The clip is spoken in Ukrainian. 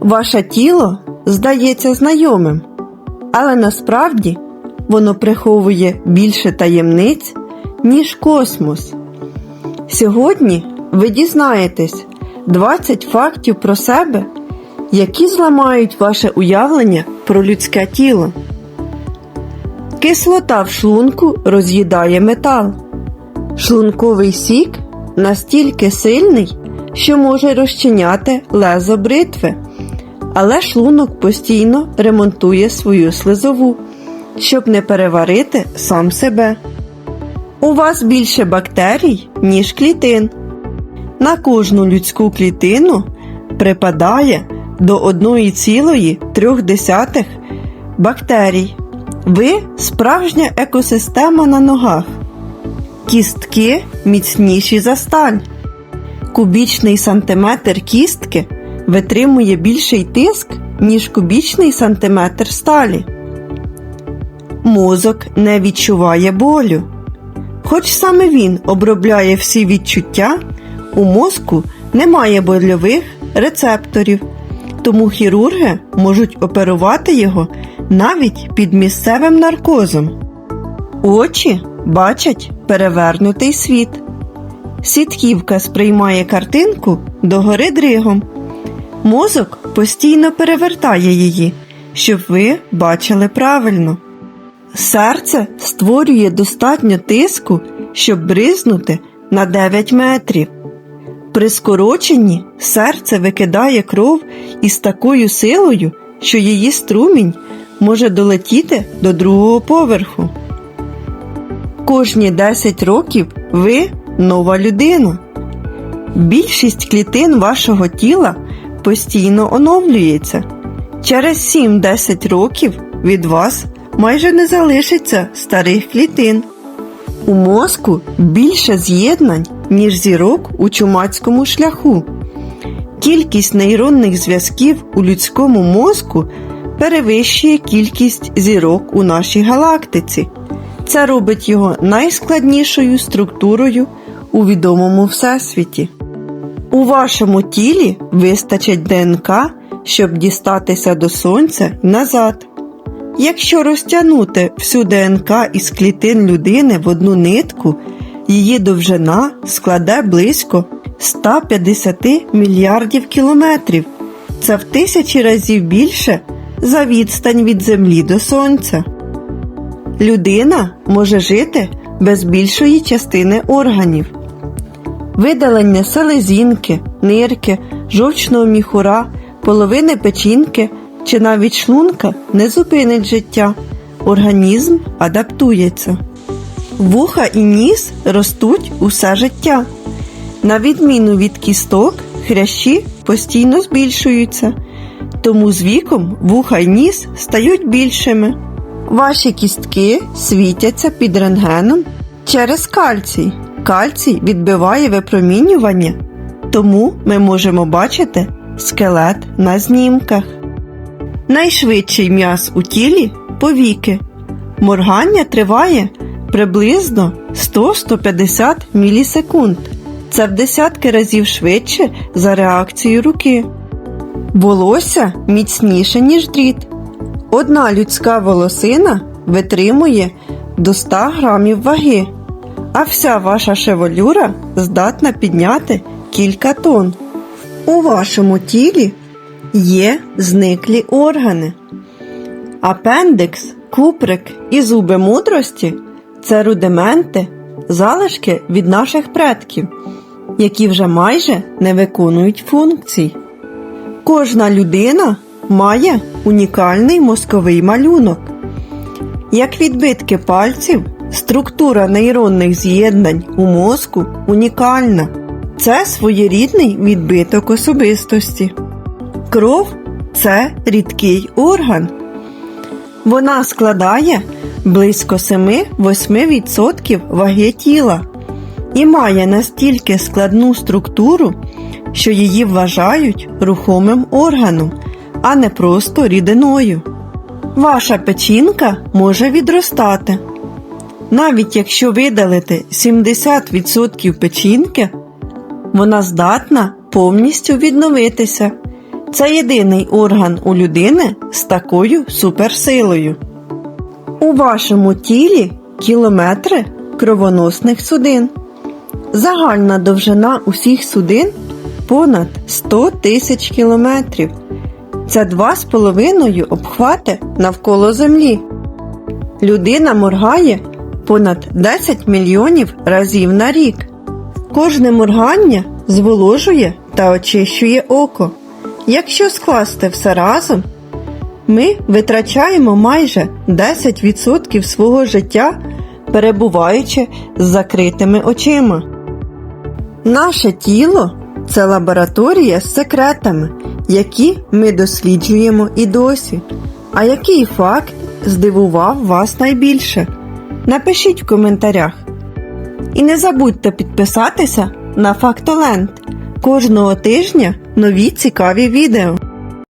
Ваше тіло здається знайомим, але насправді воно приховує більше таємниць, ніж космос. Сьогодні ви дізнаєтесь 20 фактів про себе, які зламають ваше уявлення про людське тіло. Кислота в шлунку роз'їдає метал. Шлунковий сік настільки сильний, що може розчиняти лезо бритви, але шлунок постійно ремонтує свою слизову, щоб не переварити сам себе. У вас більше бактерій, ніж клітин. На кожну людську клітину припадає до 1,3 бактерій. Ви справжня екосистема на ногах. Кістки міцніші за сталь. Кубічний сантиметр кістки витримує більший тиск, ніж кубічний сантиметр сталі. Мозок не відчуває болю. Хоч саме він обробляє всі відчуття, у мозку немає больових рецепторів, тому хірурги можуть оперувати його навіть під місцевим наркозом. Очі бачать перевернутий світ. Сітківка сприймає картинку догори дригом. Мозок постійно перевертає її, щоб ви бачили правильно. Серце створює достатньо тиску, щоб бризнути на 9 метрів. При скороченні серце викидає кров із такою силою, що її струмінь може долетіти до другого поверху. Кожні 10 років ви нова людина. Більшість клітин вашого тіла постійно оновлюється. Через 7-10 років від вас майже не залишиться старих клітин. У мозку більше з'єднань, ніж зірок у чумацькому шляху. Кількість нейронних зв'язків у людському мозку перевищує кількість зірок у нашій галактиці. Це робить його найскладнішою структурою у відомому всесвіті. У вашому тілі вистачить ДНК, щоб дістатися до Сонця назад. Якщо розтягнути всю ДНК із клітин людини в одну нитку, її довжина складе близько 150 мільярдів кілометрів. Це в тисячі разів більше за відстань від Землі до Сонця. Людина може жити без більшої частини органів. Видалення селезінки, нирки, жовчного міхура, половини печінки чи навіть шлунка не зупинить життя. Організм адаптується. Вуха і ніс ростуть усе життя. На відміну від кісток, хрящі постійно збільшуються, тому з віком вуха й ніс стають більшими. Ваші кістки світяться під рентгеном через кальцій. Кальцій відбиває випромінювання, тому ми можемо бачити скелет на знімках. Найшвидший м'яз у тілі повіки. Моргання триває приблизно 100-150 мілісекунд. Це в десятки разів швидше за реакцію руки. Волосся міцніше, ніж дріт. Одна людська волосина витримує до 100 грамів ваги, а вся ваша шевелюра здатна підняти кілька тонн. У вашому тілі є зниклі органи. Апендикс, куприк і зуби мудрості це рудименти, залишки від наших предків, які вже майже не виконують функцій. Кожна людина має унікальний мозковий малюнок. Як відбитки пальців, структура нейронних з'єднань у мозку унікальна. Це своєрідний відбиток особистості. Кров це рідкий орган. Вона складає близько 7-8% ваги тіла і має настільки складну структуру, що її вважають рухомим органом, а не просто рідиною. Ваша печінка може відростати. Навіть якщо видалити 70% печінки, вона здатна повністю відновитися Це єдиний орган у людини з такою суперсилою. У вашому тілі кілометри кровоносних судин. Загальна довжина усіх судин понад 100 тисяч кілометрів. Це два з половиною обхвати навколо Землі. Людина моргає понад 10 мільйонів разів на рік. Кожне моргання зволожує та очищує око. Якщо скласти все разом, ми витрачаємо майже 10% свого життя, перебуваючи з закритими очима. Наше тіло це лабораторія з секретами, які ми досліджуємо і досі. А який факт здивував вас найбільше? Напишіть в коментарях. І не забудьте підписатися на Фактоленд. Кожного тижня нові цікаві відео.